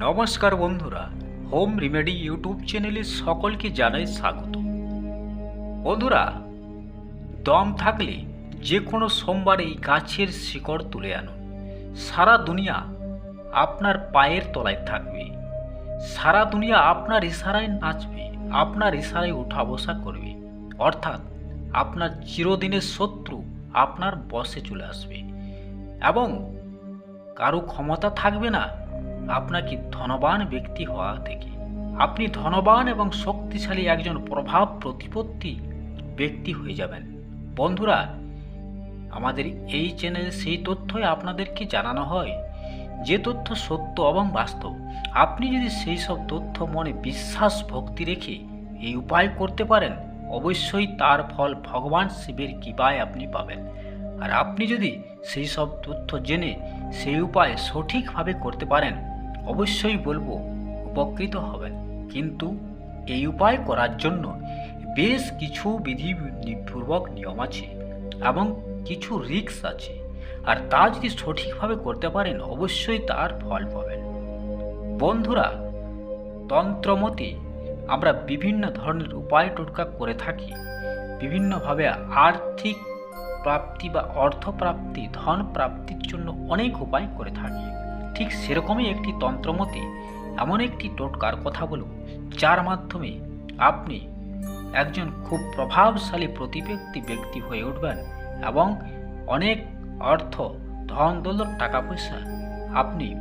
নমস্কার বন্ধুরা, home remedy YouTube চ্যানেলে সকলকে জানাই স্বাগত। বন্ধুরা, দম থাকলে যে কোনো সোমবার এই গাছের শিকড় তুলে আনুন সারা দুনিয়া আপনার পায়ের তলায় থাকবে। সারা দুনিয়া আপনার ইশারায় নাচবে, আপনার ইশারায় উঠা বসা করবে। অর্থাৎ আপনার চিরদিনের শত্রু আপনার বসে চলে আসবে। এবং কারও ক্ষমতা থাকবে না আপনাকে ধনবান ব্যক্তি হওয়া থেকে। আপনি ধনবান এবং শক্তিশালী একজন প্রভাব প্রতিপত্তি ব্যক্তি হয়ে যাবেন। বন্ধুরা, আমাদের এই চ্যানেলে সেই তথ্যই আপনাদেরকে জানানো হয়। যে তথ্য সত্য এবং বাস্তব। আপনি যদি সেই সব তথ্য মনে বিশ্বাস, ভক্তি রেখে এই উপায় করতে পারেন, অবশ্যই তার ফল ভগবান শিবের কৃপায় আপনি পাবেন। আর আপনি যদি সেই সব তথ্য জেনে সেই উপায় সঠিকভাবে করতে পারেন অবশ্যই বলব, উপকৃত হবেন। কিন্তু এই উপায় করার জন্য বেশ কিছু বিধিপূর্বক নিয়ম আছে এবং কিছু রিস্ক আছে। আর তা যদি সঠিকভাবে করতে পারেন, অবশ্যই তার ফল পাবেন। বন্ধুরা, তন্ত্রমতে আমরা বিভিন্ন ধরনের উপায় টোটকা করে থাকি। বিভিন্নভাবে আর্থিক প্রাপ্তি বা অর্থপ্রাপ্তি ধন প্রাপ্তির জন্য অনেক উপায় করে থাকি। ঠিক সেরকমই একটি তন্ত্রমতে এমন একটি টোটকার কথা বলব যার মাধ্যমে আপনি একজন খুব প্রভাবশালী প্রতিব্যক্তি ব্যক্তি হয়ে উঠবেন এবং অনেক অর্থ, ধন, দৌলত টাকা পয়সা আপনি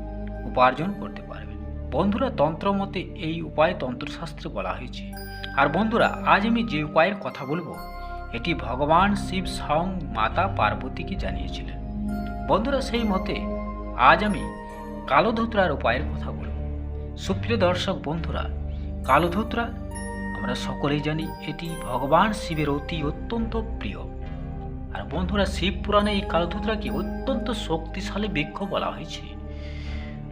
উপার্জন করতে পারবেন। বন্ধুরা তন্ত্রমতে এই উপায় তন্ত্রশাস্ত্রে বলা হয়েছে। আর বন্ধুরা, আজ আমি যে উপায়ের কথা বলব, এটি ভগবান শিব স্বয়ং মাতা পার্বতীকে জানিয়েছিলেন। বন্ধুরা, সেই মতে আজ আমি কালোধুতরার উপায়ের কথা বলব সুপ্রিয় দর্শক বন্ধুরা, কালোধুতরা আমরা সকলেই জানি এটি ভগবান শিবের অতি অত্যন্ত প্রিয়। আর বন্ধুরা, শিব পুরাণে এই কালোধুতরাকে অত্যন্ত শক্তিশালী বৃক্ষ বলা হয়েছে।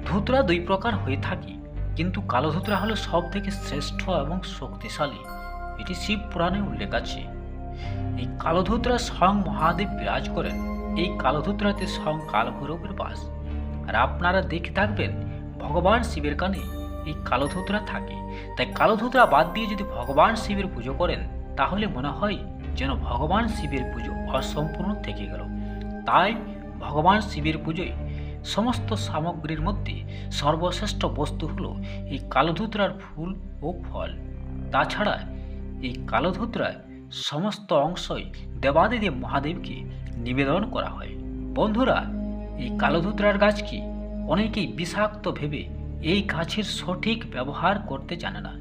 ধুতরা দুই প্রকার হয়ে থাকে, কিন্তু কালোধুতরা হলো সব থেকে শ্রেষ্ঠ এবং শক্তিশালী। এটি শিব পুরাণে উল্লেখ আছে। এই কালোধুতরা স্বয়ং মহাদেব বিরাজ করেন। এই কালোধুতরাতে স্বয়ং কালভৈরবের বাস। আর আপনারা দেখে থাকবেন, ভগবান শিবের কানে এই কালোধুতরা থাকে। তাই কালোধুতরা বাদ দিয়ে যদি ভগবান শিবের পুজো করেন, তাহলে মনে হয় যেন ভগবান শিবের পুজো অসম্পূর্ণ থেকে গেল। তাই ভগবান শিবের পুজোয় সমস্ত সামগ্রীর মধ্যে সর্বশ্রেষ্ঠ বস্তু হলো এই কালোধুতরার ফুল ও ফল। তাছাড়া এই কালোধুতরায় সমস্ত অংশই দেবাদিদেব মহাদেবকে নিবেদন করা হয়। বন্ধুরা এই কালোধুতরার গাছকে অনেকেই বিষাক্ত ভেবে এই গাছের সঠিক ব্যবহার করতে জানে না।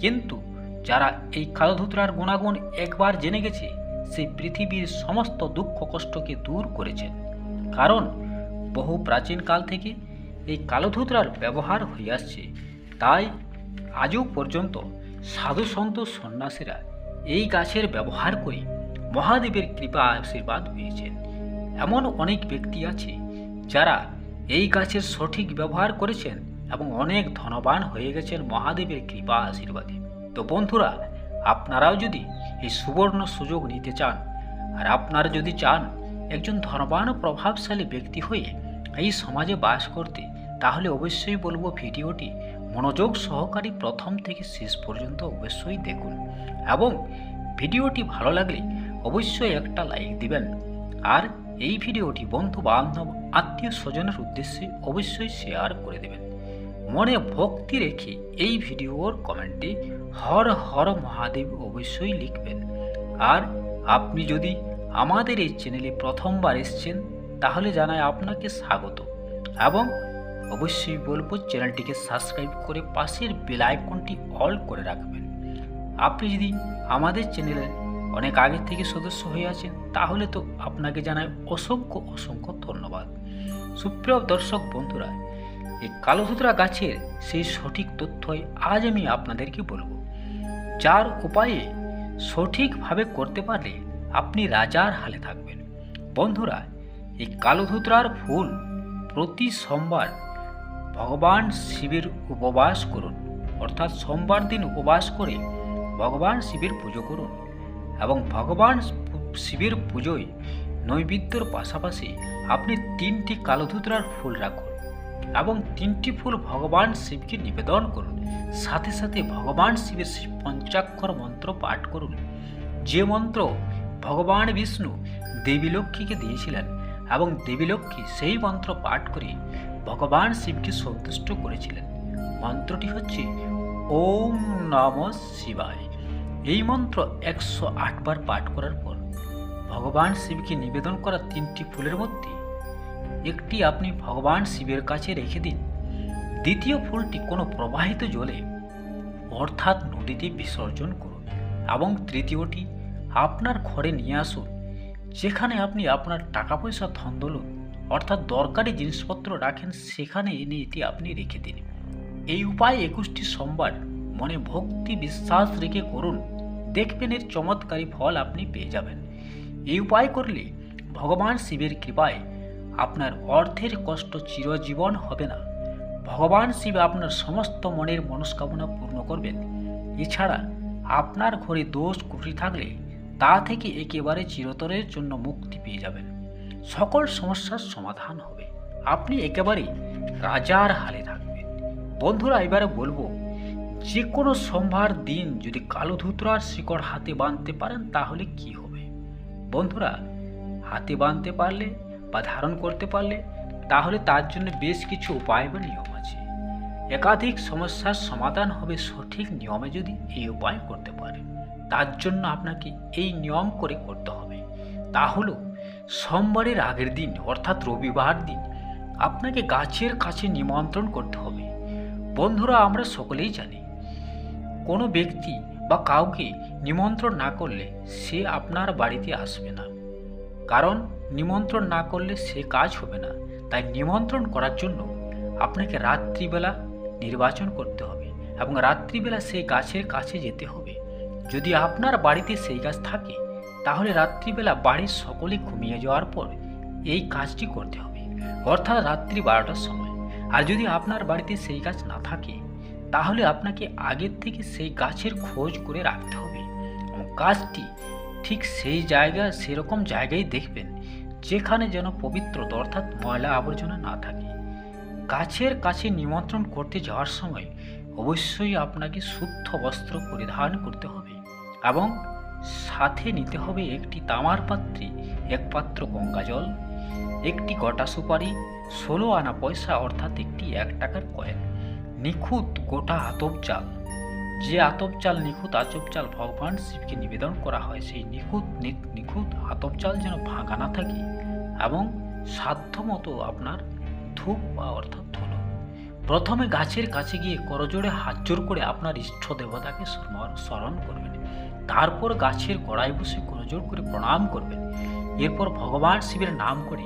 কিন্তু যারা এই কালোধুতরার গুণাগুণ একবার জেনে গেছে সে পৃথিবীর সমস্ত দুঃখ কষ্টকে দূর করেছেন কারণ বহু প্রাচীনকাল থেকে এই কালোধুতরার ব্যবহার হয়ে আসছে। তাই আজও পর্যন্ত সাধু সন্ত সন্ন্যাসীরা এই গাছের ব্যবহার করে মহাদেবের কৃপা আশীর্বাদ পেয়েছেন। এমন অনেক ব্যক্তি আছে যারা এই গাছের সঠিক ব্যবহার করেছেন এবং অনেক ধনবান হয়ে গেছেন মহাদেবের কৃপা আশীর্বাদে। তো বন্ধুরা, আপনারাও যদি এই সুবর্ণ সুযোগ নিতে চান, আর আপনারা যদি চান একজন ধনবান প্রভাবশালী ব্যক্তি হয়ে এই সমাজে বাস করতে, তাহলে অবশ্যই বলব ভিডিওটি মনোযোগ সহকারী প্রথম থেকে শেষ পর্যন্ত অবশ্যই দেখুন এবং ভিডিওটি ভালো লাগলে অবশ্যই একটা লাইক দিবেন। আর এই ভিডিওটি বন্ধু বান্ধব আত্মীয় স্বজনের উদ্দেশ্যে অবশ্যই শেয়ার করে দেবেন। মনে ভক্তি রেখে এই ভিডিওর কমেন্টে হর হর মহাদেব অবশ্যই লিখবেন। আর আপনি যদি আমাদের এই চ্যানেলে প্রথমবার এসছেন, তাহলে জানাই আপনাকে স্বাগত। এবং অবশ্যই বলব চ্যানেলটিকে সাবস্ক্রাইব করে পাশের বেল আইকনটি অল করে রাখবেন। আপনি যদি আমাদের চ্যানেলের অনেক আগে থেকে সদস্য হয়ে আছেন তাহলে তো আপনাকে জানাই অসংখ্য অসংখ্য ধন্যবাদ। সুপ্রিয় দর্শক বন্ধুরা, এই কালোধুতরা গাছের সেই সঠিক তথ্যই আজ আমি আপনাদেরকে বলব। যার উপায়ে সঠিকভাবে করতে পারলে আপনি রাজার হালে থাকবেন। বন্ধুরা, এই কালোধুতরার ফুল প্রতি সোমবার ভগবান শিবের উপবাস করুন। অর্থাৎ সোমবার দিন উপবাস করে ভগবান শিবের পুজো করুন। এবং ভগবান শিবের পুজোয় নৈবেদ্যর পাশাপাশি আপনি তিনটি কালোধুতরার ফুল রাখুন এবং তিনটি ফুল ভগবান শিবকে নিবেদন করুন। সাথে সাথে ভগবান শিবের পঞ্চাক্ষর মন্ত্র পাঠ করুন। যে মন্ত্র ভগবান বিষ্ণু দেবী লক্ষ্মীকে দিয়েছিলেন এবং দেবী লক্ষ্মী সেই মন্ত্র পাঠ করে ভগবান শিবকে সন্তুষ্ট করেছিলেন। মন্ত্রটি হচ্ছে ওম নম শিবায়। এই মন্ত্র একশো আটবার পাঠ করার পর ভগবান শিবকে নিবেদন করা তিনটি ফুলের মধ্যে একটি আপনি ভগবান শিবের কাছে রেখে দিন। দ্বিতীয় ফুলটি কোনো প্রবাহিত জলে অর্থাৎ নদীতে বিসর্জন করুন এবং তৃতীয়টি আপনার ঘরে নিয়ে আসুন, যেখানে আপনি আপনার টাকা পয়সা ধন দৌলত অর্থাৎ দরকারি জিনিসপত্র রাখেন, সেখানে এনে এটি আপনি রেখে দিন। এই উপায় একুশটি সোমবার মনে ভক্তি বিশ্বাস রেখে করুন। দেখবেন এর চমৎকারী ফল আপনি পেয়ে যাবেন। এই উপায় করলে ভগবান শিবের কৃপায় আপনার অর্থের কষ্ট চিরজীবন হবে না। ভগবান শিব আপনার সমস্ত মনের মনস্কামনা পূর্ণ করবেন। এছাড়া আপনার ঘরে দোষ ত্রুটি থাকলে তা থেকে একেবারে চিরতরের জন্য মুক্তি পেয়ে যাবেন। সকল সমস্যার সমাধান হবে। আপনি একেবারে রাজার হালে থাকবেন। বন্ধুরা, এবারে বলব যে কোনো সোমবার দিন যদি কালো ধুতরার শিকড় হাতে বাঁধতে পারেন, তাহলে কি হবে? বন্ধুরা, হাতে বাঁধতে পারলে বা ধারণ করতে পারলে, তাহলে তার জন্য বেশ কিছু উপায় বা নিয়ম আছে। একাধিক সমস্যার সমাধান হবে সঠিক নিয়মে যদি এই উপায় করতে পারেন। তার জন্য আপনাকে এই নিয়ম করে করতে হবে। তা হলো, সোমবারের আগের দিন, অর্থাৎ রবিবার দিন, আপনাকে গাছের কাছে নিমন্ত্রণ করতে হবে। বন্ধুরা, আমরা সকলেই জানি কোনো ব্যক্তি বা কাউকে নিমন্ত্রণ না করলে সে আপনার বাড়িতে আসবে না। কারণ নিমন্ত্রণ না করলে সে কাজ হবে না। তাই নিমন্ত্রণ করার জন্য আপনাকে রাত্রিবেলা নির্বাচন করতে হবে এবং রাত্রিবেলা সেই গাছের কাছে যেতে হবে। যদি আপনার বাড়িতে সেই গাছ থাকে, তাহলে রাত্রিবেলা বাড়ির সকলে ঘুমিয়ে যাওয়ার পর এই কাজটি করতে হবে। অর্থাৎ রাত্রি বারোটার সময়। আর যদি আপনার বাড়িতে সেই গাছ না থাকে তাহলে আপনাকে আগের থেকে সেই গাছের খোঁজ করে রাখতে হবে। এবং গাছটি ঠিক সেই জায়গা, সেরকম জায়গায় দেখবেন, যেখানে যেন পবিত্রতা অর্থাৎ ময়লা আবর্জনা না থাকে। গাছের কাছে নিমন্ত্রণ করতে যাওয়ার সময় অবশ্যই আপনাকে শুদ্ধ বস্ত্র পরিধান করতে হবে এবং সাথে নিতে হবে একটি তামার পাত্রে এক পাত্র গঙ্গা জল, একটি গোটা সুপারি, ষোলো আনা পয়সা অর্থাৎ একটি এক টাকার কয়েন। নিখুঁত গোটা আতপ চাল। যে আতপ চাল নিখুঁত আতপ চাল ভগবান শিবকে নিবেদন করা হয়, সেই নিখুঁত নিখুঁত আতপ চাল যেন ভাঙা না থাকে এবং সাধ্য মতো আপনার ধূপ বা অর্থাৎ ধুলো। প্রথমে গাছের কাছে গিয়ে করজোড়ে হাত জোর করে আপনার ইষ্ট দেবতাকে স্মরণ- করবেন। তারপর গাছের গোড়ায় বসে করজোড় করে প্রণাম করবেন। এরপর ভগবান শিবের নাম করে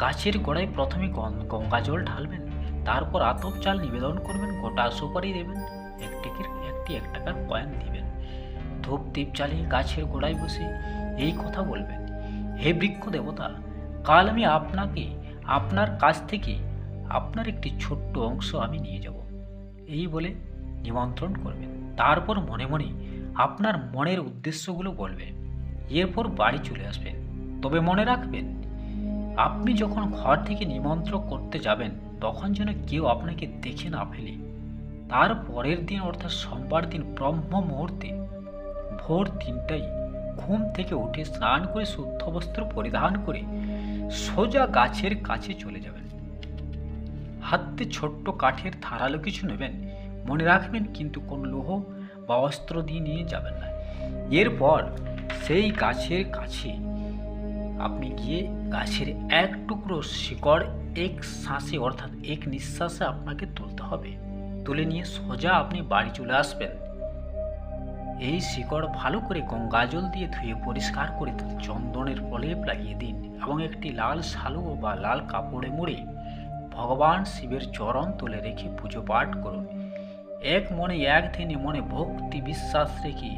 গাছের গোড়ায় প্রথমে গঙ্গা জল ঢালবেন। তারপর আতপ চাল নিবেদন করবেন, গোটা সুপারি দেবেন একটি একটি এক টাকার কয়েন দিবেন। ধূপ দ্বীপ জ্বালিয়ে গাছের গোড়ায় বসে এই কথা বলবেন, হে বৃক্ষ দেবতা, কাল আমি আপনাকে, আপনার কাছ থেকে আপনার একটি ছোট্ট অংশ আমি নিয়ে যাব। এই বলে নিমন্ত্রণ করবেন। তারপর মনে মনে আপনার মনের উদ্দেশ্যগুলো বলবেন। এরপর বাড়ি চলে আসবেন। তবে মনে রাখবেন, আপনি যখন ঘর থেকে নিমন্ত্রণ করতে যাবেন তখন যেন কেউ আপনাকে দেখে না ফেলে। তার পরের দিন অর্থাৎ সোমবার দিন ব্রহ্ম মুহূর্তে ভোর তিনটায় ঘুম থেকে উঠে স্নান করে শুদ্ধ বস্ত্র পরিধান করে সোজা গাছের কাছে চলে যাবেন। হাতে ছোট্ট কাঠের ধারালো কিছু নেবেন, মনে রাখবেন কিন্তু কোন লোহ বা অস্ত্র দিয়ে নিয়ে যাবেন না। এরপর সেই গাছের কাছে আপনি গিয়ে গাছের এক টুকরো শিকড় এক শ্বাসে, অর্থাৎ এক নিঃশ্বাসে আপনাকে তুলতে হবে। তুলে নিয়ে সোজা আপনি বাড়ি চলে আসবেন। এই শিকড় ভালো করে গঙ্গা জল দিয়ে ধুয়ে পরিষ্কার করে চন্দনের প্রলেপ লাগিয়ে দিন এবং একটি লাল শালু বা লাল কাপড়ে মুড়ে ভগবান শিবের চরণ তুলে রেখে পুজো পাঠ করুন। এক মনে, এক দিনে মনে ভক্তি বিশ্বাস রেখে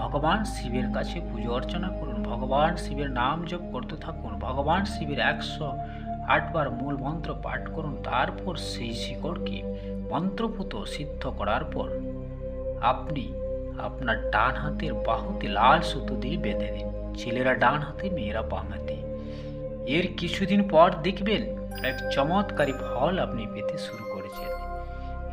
ভগবান শিবের কাছে পুজো অর্চনা করুন। ভগবান শিবের নাম জপ করতে থাকুন। ভগবান শিবের একশো আটবার মূল মন্ত্র পাঠ করুন, তারপর সেই শিকড়কে মন্ত্রপুত সিদ্ধ করার পর আপনি আপনার ডান হাতের বাহুতে লাল সুতো দিয়ে বেঁধে দিন। ছেলেরা ডান হাতে, মেয়েরা বাম হাতে। এর কিছুদিন পর দেখবেন এক চমৎকারী ফল আপনি পেতে শুরু করেছেন।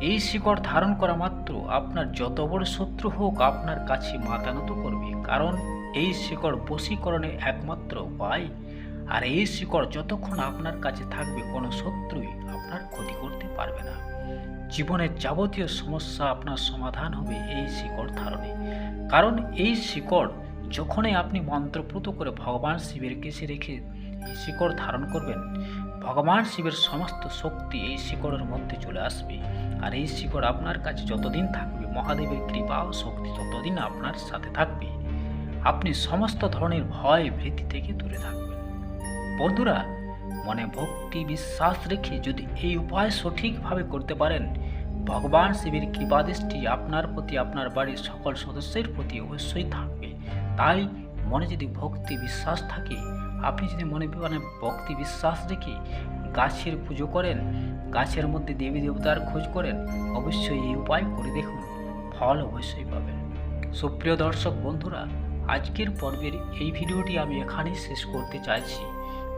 এই শিকড় ধারণ করা মাত্র আপনার যত বড় শত্রু হোক আপনার কাছে মাথা নত করবে, কারণ এই শিকড় বশীকরণের একমাত্র উপায় আর এই শিকড় যতক্ষণ আপনার কাছে থাকবে, কোনো শত্রুই আপনার ক্ষতি করতে পারবে না। জীবনের যাবতীয় সমস্যা আপনার সমাধান হবে এই শিকড় ধারণে। কারণ এই শিকড় যখনই আপনি মন্ত্রপ্রুত করে ভগবান শিবের কেসে রেখে এই শিকড় ধারণ করবেন, ভগবান শিবের সমস্ত শক্তি এই শিকড়ের মধ্যে চলে আসবে। আর এই শিকড় আপনার কাছে যতদিন থাকবে, মহাদেবের কৃপা ও শক্তি ততদিন আপনার সাথে থাকবে। আপনি সমস্ত ধরনের ভয় ভীতি থেকে দূরে থাকবেন। বন্ধুরা, মনে ভক্তি বিশ্বাস রেখে যদি এই উপায় সঠিকভাবে করতে পারেন, ভগবান শিবের কৃপাদৃষ্টি আপনার প্রতি, আপনার বাড়ির সকল সদস্যের প্রতি অবশ্যই থাকবে। তাই মনে যদি ভক্তি বিশ্বাস থাকে, আপনি যদি মনে মানে ভক্তি বিশ্বাস রেখে গাছের পুজো করেন, গাছের মধ্যে দেবী দেবতার খোঁজ করেন, অবশ্যই এই উপায় করে দেখুন, ফল অবশ্যই পাবেন। সুপ্রিয় দর্শক বন্ধুরা, আজকের পর্বের এই ভিডিওটি আমি এখানেই শেষ করতে চাইছি।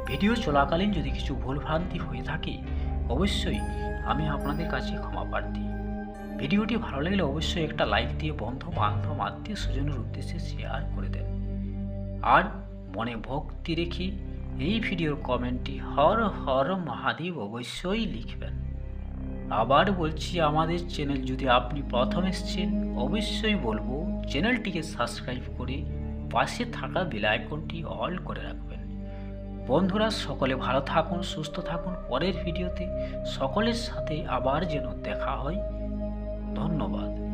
ভিডিও চলাকালীন যদি কিছু ভুলভ্রান্তি হয়ে থাকে, অবশ্যই আমি আপনাদের কাছে ক্ষমা প্রার্থী। ভিডিওটি ভালো লাগলে অবশ্যই একটা লাইক দিয়ে বন্ধু, বান্ধব, আত্মীয় স্বজনের উদ্দেশ্যে শেয়ার করে দেন। আর মনে ভক্তি রেখে এই ভিডিওর কমেন্টটি হর হর মহাদেব অবশ্যই লিখবেন। আবার বলছি, আমাদের চ্যানেল যদি আপনি প্রথম এসছেন, অবশ্যই বলব, চ্যানেলটিকে সাবস্ক্রাইব করে পাশে থাকা বেল আইকনটি অল করে রাখবেন। বন্ধুরা, সকলে ভালো থাকুন, সুস্থ থাকুন। পরের ভিডিওতে সকলের সাথে আবার যেন দেখা হয়। ধন্যবাদ।